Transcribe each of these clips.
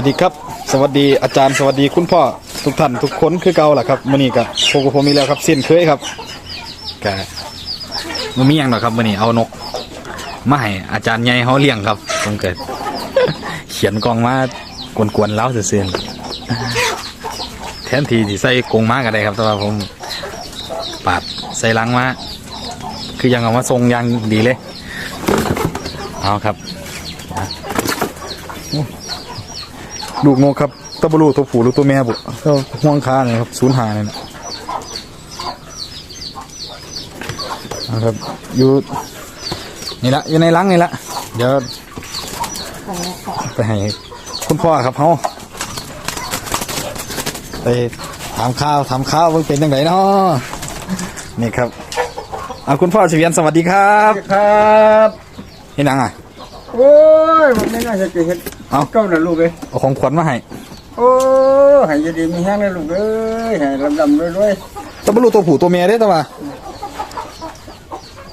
สวัสดีครับ สวัสดีอาจารย์สวัสดีคุณพ่อทุกท่านทุกคนคือเก่าล่ะครับมื้อนี้ก็พบกับผมอีแล้วครับเส้นเคยครับกะมันมีหยังหรอกครับมื้อนี้เอานกมาให้อาจารย์ใหญ่เขาเลี้ยงครับผมเกิด เขียนกองมากวนๆเล้าซื่อๆแทนที่สิใส่กงมาก็ได้ครับแต่ว่าผมปาดใส่ลังมาคือยังเอามาทรงยังดีเลย เอาครับ ลูกนกครับตะบลูตัวผู้หรือตัวแม่บุก็ห่วงคาเนี่ยครับศูนย์หาเนี่ยนะนะครับอยู่นี่ละอยู่ในรังนี่ละเดี๋ยวไปให้คุณพ่อครับเขาไปถามข้าวถามข้าวว่าเป็นยังไงเนาะนี่ครับเอาคุณพ่อเฉวียนสวัสดีครับครับเห็นยังอะโอ้ยผมไม่น่าจะเกิด เหตุเอ้าเก้าน่ะลูกเอ้ยเอาของขวัญมาให้โอ้ให้อยินดีมีแห้งนะลูกเอ้ยให้ลำลำรวยตะบลูตัวผู้ตัวแม่เด้อตะว่า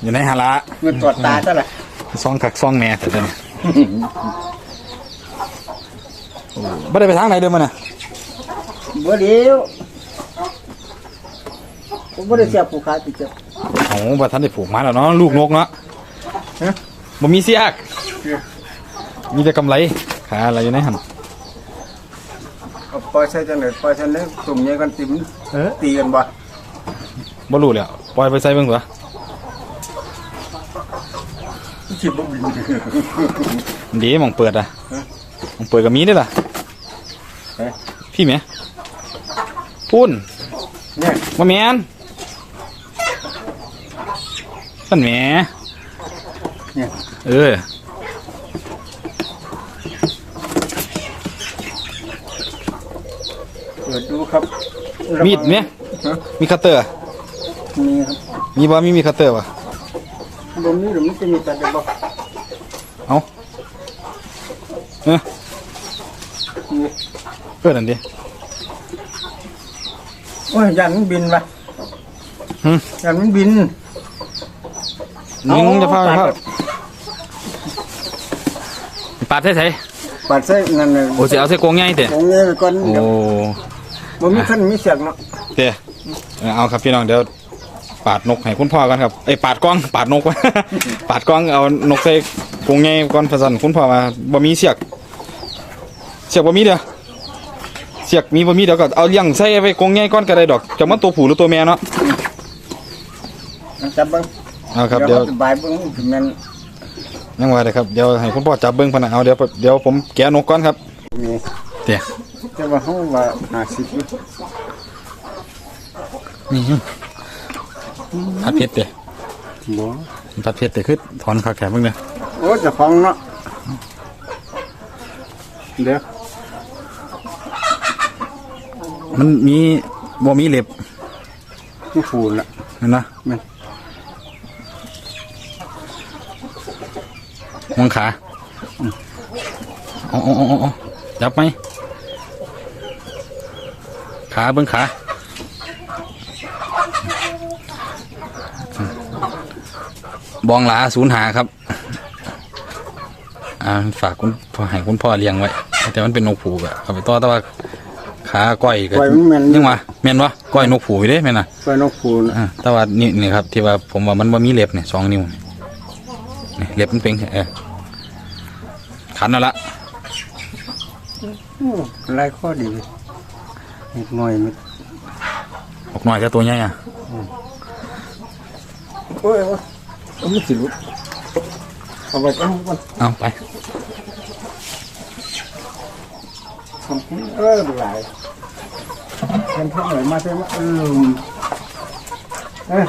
อยู่ในหาละๆเงินกอดตาซะละซองขักซองแม่แต่เดี๋ยวนี้ไม่ได้ไปทางไหนเดิมมันน่ะบ่เดียวผมบ่ได้เสียบผูกขาติดเจ็บโอ้บัท่านได้ผูกมาแล้วเนาะลูกนกเนาะฮะบ่มีเสียกมีแต่กำไร ขาอะไรอยู่ในหันเอาปล่อยใส่จังได๋ปล่อยใส่ในตุ่มใหญ่กันติมเออตีกันบ่บ่รู้แล้วปล่อยไปใส่เบิ่งตัวสิบ่บินมันดีหมองเปิดอะหมองเปิดกับมีได้อล่ะ เฮ้ยพี่แหม่พุ่นเนี่ยมาแมนนั่นแหมเนี่ย เออ เปิ ดดูครับมีดไหมฮะมีคัตเตอร์มีครับมีบ่มีมีคัตเตอร์ป่ะบ่มีหรือมันจะมีตัดได้บ่เอาเออมีเพื่อนนั่นดิโอ้ยยันมันบินว่ะหึ ยันมันบินมึงเอาจะพาไปปาดพาปาดใส่ใส่ปัดใส่นั่นน่ะโอ้สิเอาใส่กรงใหญ่เตะของเงี้ยไปก่อนโอ้เดี๋ยว บ่มีขั้นมีเสียงเนาะเตะเออเอาครับพี่น้องเดี๋ยวปาดนกให้คุณพ่อกันครับไอ้ยปาดกล้องปาดนกปาดกล้องเอานกใส่กรงใหญ่ก่อนพะสันคุณพ่อมาบ่มีเสียก เสียกบ่มีเด้อเสียกมีบ่มีเดี๋ยวก็เอาเลี้ยงใส่ไว้กรงใหญ่ก่อนก็ได้ดอกจะมันตัวผู้หรือตัวแม่เนาะจับเบิ่งเอาครับเดี๋ยวอธิบายเบิ่งถึงนั้นยังว่าเลยครับเดี๋ยวให้คุณพ่อจับเบิ้งพะนะเอาเดี๋ยวเดี๋ยวผมแกะนกก่อนครับมีเดี๋ยว แต่ว่าเฮาว่า50อยู่นี่ผัดเผ็ดเดี๋ยวบ่ผัดเผ็ดเดี๋ยวคือถอนขาแขนเบิ่งเด้อโอ้เจะฟังเนาะเดี๋ยวมันมีบ่มีเล็บมันฟูนละเห็นนะแม่นมองขาเอ๋อาเอ๋อาจับไหม ขาเบิ้งขาบองหลาศูนย์หาครับ อ่าฝากคุณพ่อให้คุณพ่อเลี้ยงไว้ แต่มันเป็นนกผูกอะเอาไปต่อแต่ว่าขาก้อยก็ปล่อยมันแม่น ยังวะแม่นวะก้อยนกผูอยู่เด้แม่นน่ะปล่อยนกฟูนอ่าแต่ว่านี่นี่ครับ ที่ว่าผมว่ามันว่ามีเล็บเนี่ยสองนิ้วนี่นี่เล็บมันเป็นเออขันนั่นละโอ้ลายข้อดี นิดหน่อยมันออกหน่อยจะตัวใหญ่อะโอ้ยโอ้ยเอามันสิหลุดเอาไว้เอาก่อนเอาไปทำให้เออหลายเพิ่นเพิ่นหน่อยมาเพิ่นมาอืมเอ้ย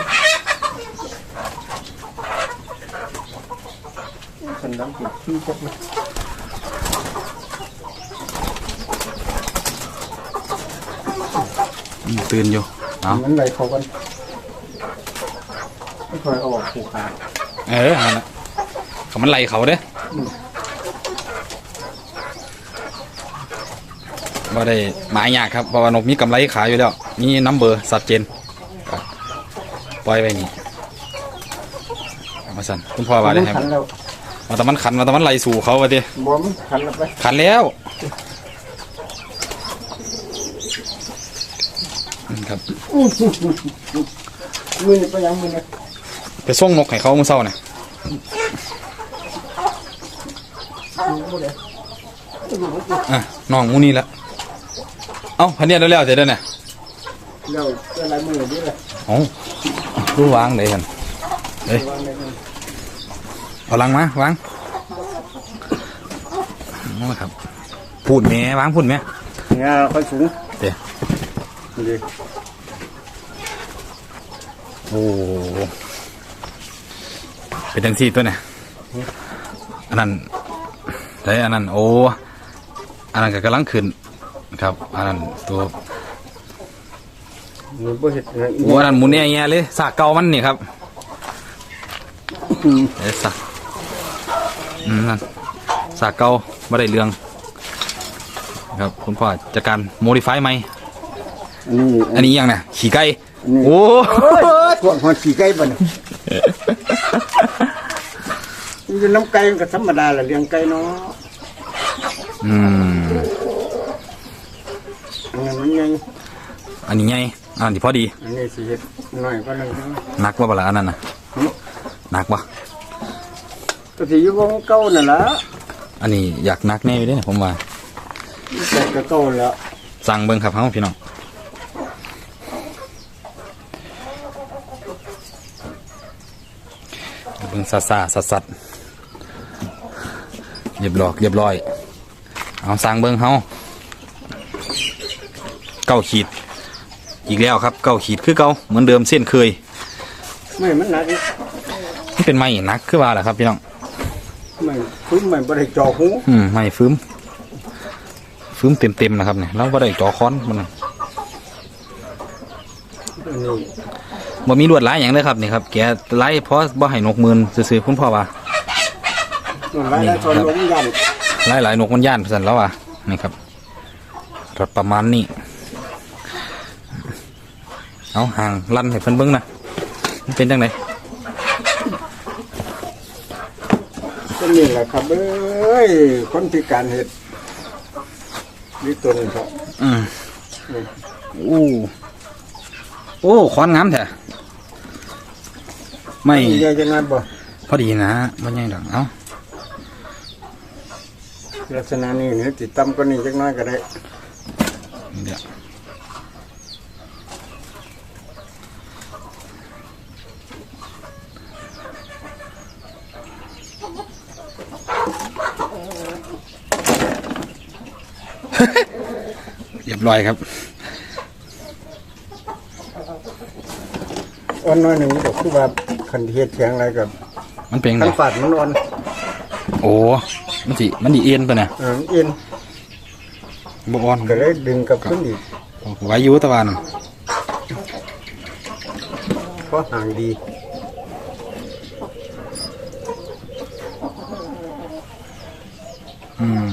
ฉันดังติดขี้จักเลยอืม ตื่นอยู่เอามันไหลเขากันไม่ค่อยเอาออกผูกขาเออเอาละเขามันไล่เขาเด้บ่ได้หมายยากครับเพราะว่านกมีกำไรขายอยู่แล้วมีน้ำเบอร์สัดเจนก็ปล่อยไว้นี่เอามาสั่นคุณพ่อว่าได้มันให้ขันแล้วมาแต่มันขันมาแต่มันไล่สู่เขาไปดิบ่มันขันแล้วไปขันแล้ว นี่ครับ มือนี่ไปยังมือนี่ไปส่งนกให้เขาเมื่อเช้าเนี่ยอะน้องมูนี่ละเอ้าพันเนี่ยแล้วแล้วเสร็จแล้วเนี่ยเดี๋ยวอะไรมือนี่เลยเอ้รู้วางเลยกันเอ้ยเอาลังมาวางเอาละครับพูดแม่วางพูดแม่งาค่อยสูงเดี๋ยวดี โอ้เป็นจังซี่ตัวเนี่ยอันนั้นได้อันนั้นโอ้อันนั้นก็กำลังขึ้นครับ อันนั้นตัวมือบ่เห็ดนะโอ้อันนั้นหมุนแง่ๆเลยสากเก่ามันนี่ครับเอ้ยสากอืมนั่นสากเก่าไม่ได้เรื่อง ครับคุณพ่อจัดการโมดิฟายไหมนี่อันนี้ยังเนี่ยขี่ไก่นี่โอ้ พวกหอนขี่ไก่บ่เนี่ยมันอยู่น้ำไก่มันก็ธรรมดาแหละเลี้ยงไก่เนาะอืมอันนั้นมันไงอันนี้ไงอันนี้พอดีอันนี้สิเฮ็ดน้อยก็นึงหนักว่าเปล่าอันนั้นนะหนักปะก็สิอยู่วงเก่านั่นล่ะอันนี้อยากหนักแน่อยู่เด้ผมว่าแต่ก็เก่าแล้วสั่งเบิ้งครับเฮาพี่น้องเบิ้ งซาซาสัดสัดเรียบร้อยเรียบร้อย เอาสั่งเบิ้งเฮาเก้าขีด อีกแล้วครับเก้าขีดคือเก่าเหมือนเดิมเส้นเคยไม่มันหนักอีกมันเป็นไม้หนักคือว่าแหละครับพี่น้องไม่คุ้มไม่บ่ได้เจอหูอืมไม่ฟื้มฟื้มเต็มเต็มๆนะครับเนี่ยเราบ่ได้จ่อค้อนมันน่ะอันนี้ บ่มีลวดลายอย่างเลยครับนี่ครับแกลายเพราะบ่ให้นกหมืนซื่อๆคุณพ่อว่ามันหลายหลายคนลงยันลายหลายนกมันย่านสั่นแล้วอะนี่ครับรถประมาณนี้เอาห่างลั่นให้เพิ่นเบิ่งนะมันเป็นจังไดก็นี่แหละครับเอ้ยคนพิการเห็ดนี่ตัวนี้ครับอืมโอ้โอ้ค้อนงามแท้ ไม่นี่ยังจะงัดบ่พอดีนะบ่ใหญ่ดอกเอ้าลักษณะนี้เนี่ยติดต่ำก็นี่จักหน้อยก็ได้เดี๋ยวเรียบร้อยครับอ่อนน้อยหนึ่งก็คือว่า คันเฮ็ดเสียงอะไรกับมันเป็นไงทั้งฝาดมันอ่อนโอ้มันสิมันดีเอ็นปะเนี่ยเออเอ็นบ่อ่อนก็เลยดึงกลับขึ้นอีกไว้อยู่ตะวันเพราะห่างดีอืม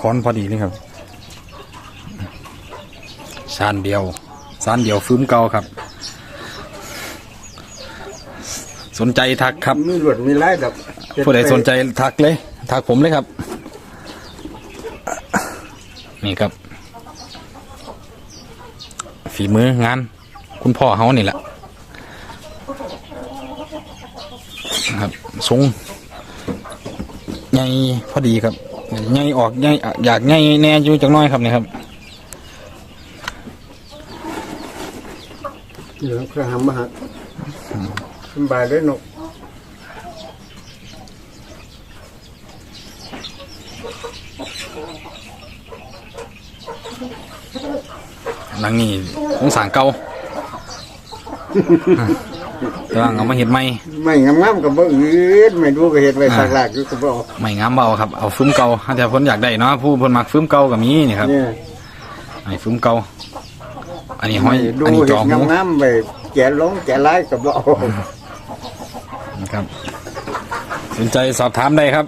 ค้อนพอดีนี่ครับชานเดียวชานเดียวฟื้มเก่าครับ สนใจทักครับมีหลวดมีลายดอกเฮ็ผู้ใดไปสนใจทักเลย ทักผมเลยครับ นี่ครับ ฝีมืองาน คุณพ่อเขานี่แหละครับทรงใหญ่พอดีครับใหญ่ออกใหญ่อยากใหญ่แน่อยู่จังน้อยครับนี่ครับเหลืองกระหำมาหักสำ บายเลยนกหลังนี้องศาเก่าแต่ว่าเอามาเห็ดใหม่ไม่งามๆกับบ่อืดไม่ดูก็เฮ็ดไว้สักลากอยู่ก็บ่เอาไม่งามเบาครับเอาฟื้มเก่าถ้าแต่คนอยากได้เนาะผู้คนมักฟื้มเก่ากับมีนี่ครับเนี่ยไอ้ฟื้มเก่าอันนี้ห้อยดูอันนี้จเฮ็อดหู งามๆไปแกะลงแกะลายก็บ่เอา นะครับ สนใจสอบถามได้ครับ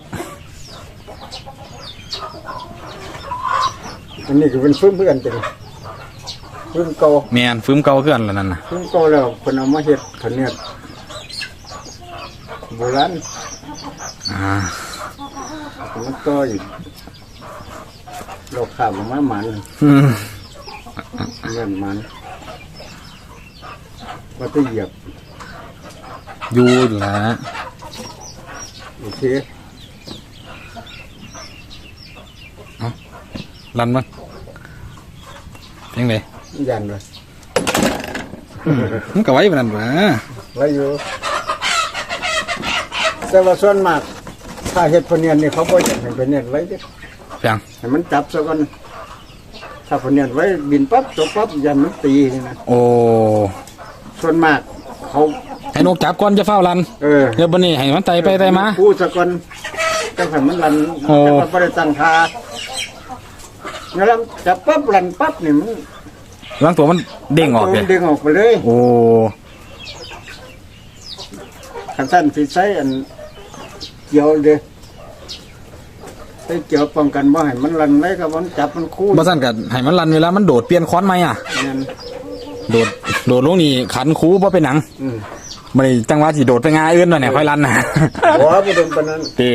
อันนี้ก็เป็นฟื้นเพื่อนจังฟื้นเก่าแมนฟื้มเก่าคือกันแล้วนั่นนะฟื้นเก่าแล้วเพิ่นเอามาเฮ็ดเพิ่นเนี่ยโบราณอ่ามันก็อีกเราข้ามมาหมันอืมเงินมันว่าจะเหยียบ อยู่อยู่นะโอเครันมั้งยังไงยันเลยมันก็ไว้ปานนั้นวะไว้อยู่ แต่ว่าส่วนมาก ถ้าเห็ดพะเนียนนี่เขาบ่อยากให้พะเนียนไว้เด้อเพียงให้มันจับซะก่อนถ้าพะเนียนไว้บินปั๊บตกปั๊บยันมันตีนี่นะโอ้ส่วนมาก เขา ให้นกจับก่อนจะเฝ้ารันเออเดี๋ยวบันนี้ให้มันไต่ไปไต่มาพูดซะก่อนจังให้มันรันโอ้จังว่าบ่ได้ตั้งท่าแล้วจับปั๊บรันปั๊บนี่มันหลังตัวมันเด้งออกเลยเด้งออกไปเลย โอ้ขันสั้นสิใช้อันเกี่ยวเด้อใช้เกี่ยวป้องกันบ่ให้มันรันไว้กับมันจับมันคู่บ่สั่นกับให้มันรันเวลามันโดดเปลี่ยนค้อนไหมอะนั่นโดดโดดลงนี่ขันคูบ่เป็นหนังอื มมันจังหวะสิโดดไปงาอื่นน่ะเนี่ยค่อยรันน่ะหัวบ่เป็นปานนั้นเต้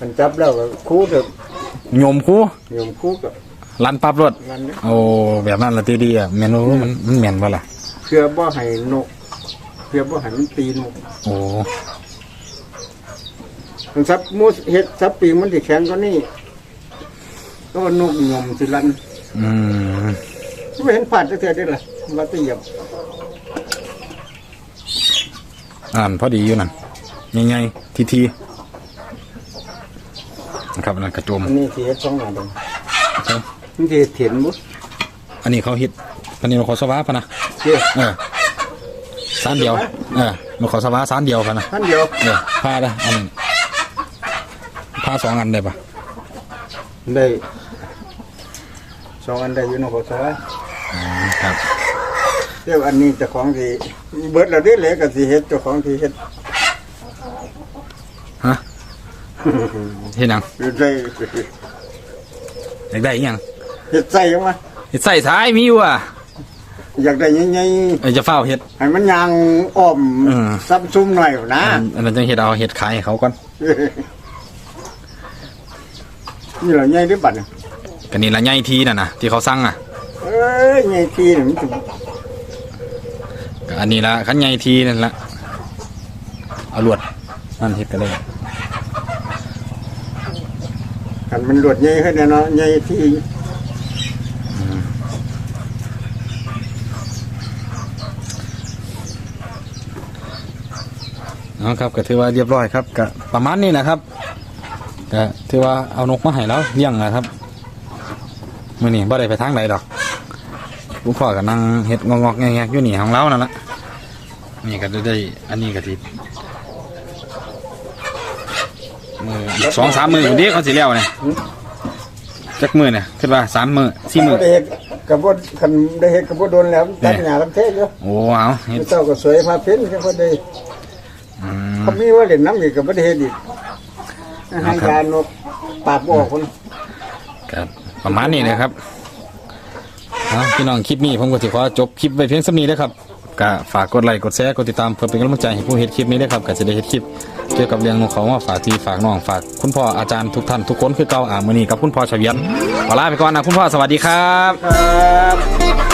มันจับแล้วก็คู่เด้อโยมคูโยมคู่ก็รันปั๊บรถรันเด้อโอ้แบบนั้นละตีดีอะแม่นบ่มันมันแม่นบ่ล่ะ เพื่อบ่ให้นก เพื่อบ่ให้มันตีนกโอ้มันซับมูสเฮ็ดซับปีกมันสิแข็งกว่านี้ก็นกยมสิรันอืมไม่เห็นผ่านจักเทื่อได้ล่ะว่าแตเหยียบ อ่านพอดีอยู่นั่นใหญ่ๆทีๆนะครับอันนั่นกระโจมอันนี้สิเฮ็ดสองหน้าดงมันสิเฮ็ดเถียนบ่อันนี้เขาฮิตอันนี้เราขอสวาพะนะเจ้เออสานเดียวเออเราขอสวาสานเดียวพะนะท่านเดียวเออผ้าได้อันนี้ผ้าสองอันได้ปะได้สองอันได้อยู่เนอกซอยอืมครับ เดี๋ยวอันนี้เจ้าของสิเบิดแล้วเด้แหละก็สิเฮ็ดเจ้าของสิเฮ็ดฮะเฮ็ดหยังเฮ็ดใส่อยากได้อีหยังเฮ็ดใส่ยังวะเฮ็ดใส่ท้ายมีอยู่อะอยากได้ใหญ่เอ้ยจะเฝ้าเฮ็ด ๆให้มันยางอ้อมอืมซ้ำซุ่มหน่อยนะอันอันนั้นจังเฮ็ดเอาเฮ็ดขายให้เขาก่อนนี่เหราใหญ่หรือบัดเนี่ยก็นี่ละใหญ่ทีน่ะนะที่เขาสั่งอะเอ้ยใหญ่ทีนี่มันถึงก็ อันนี้ละคันใหญ่ทีนั่นละเอาลวดนั่นเฮ็ดก็ได้คันมันหลวดใหญ่ขึ้นเนี่ยเนาะใหญ่ทีเอาครับก็ถือว่าเรียบร้อยครับก็ประมาณนี้นะครับก็ถือว่าเอานกมาให้แล้วเลี้ยงนะครับมื้อนี้บ่ได้ไปทางใดดอกลุงพ่อก็นั่งเฮ็ดงอกๆแงกๆอยู่นี่ของเรานั่นละ นี่ก็ได้ได้ อันนี้ก็สิมืออีกสองสามมืออยู่เดีเขาสิแล้วเนี่ยจักมือเนี่ยคิดว่าสามมือสี่มือได้เฮ็ดกับบ่คันได้เฮ็ดกับบ่โดนแล้วตัดหญ้าลำเทศอยู่โอ้เอาเฮ็ดเจ้าก็สวยพาเพ้นจังเพิ่นได้อืมเขามีว่าเล่นน้ำอีกก็บ่ได้เฮ็ดอีกให้ครับยานกปากบ่ออกคนครับประมาณนี้นะครับเอาพี่น้องคลิปนี้ผมก็ถือขอจบคลิปไว้เพียงสักนี้นะครับ ก็ฝากกดไลค์กดแชร์กดติดตามเพื่อเป็นกำลังใจให้ผู้เห็นคลิปนี้ด้วยครับก็จะได้เห็นคลิปเกี่ยวกับเรื่องของเขาว่าฝากที่ฝากน้องฝากคุณพ่ออาจารย์ทุกท่านทุกคนคือเก่าอ่ามือนี้กับคุณพ่อชเวียนขอลาไปก่อนนะคุณพ่อสวัสดีครับ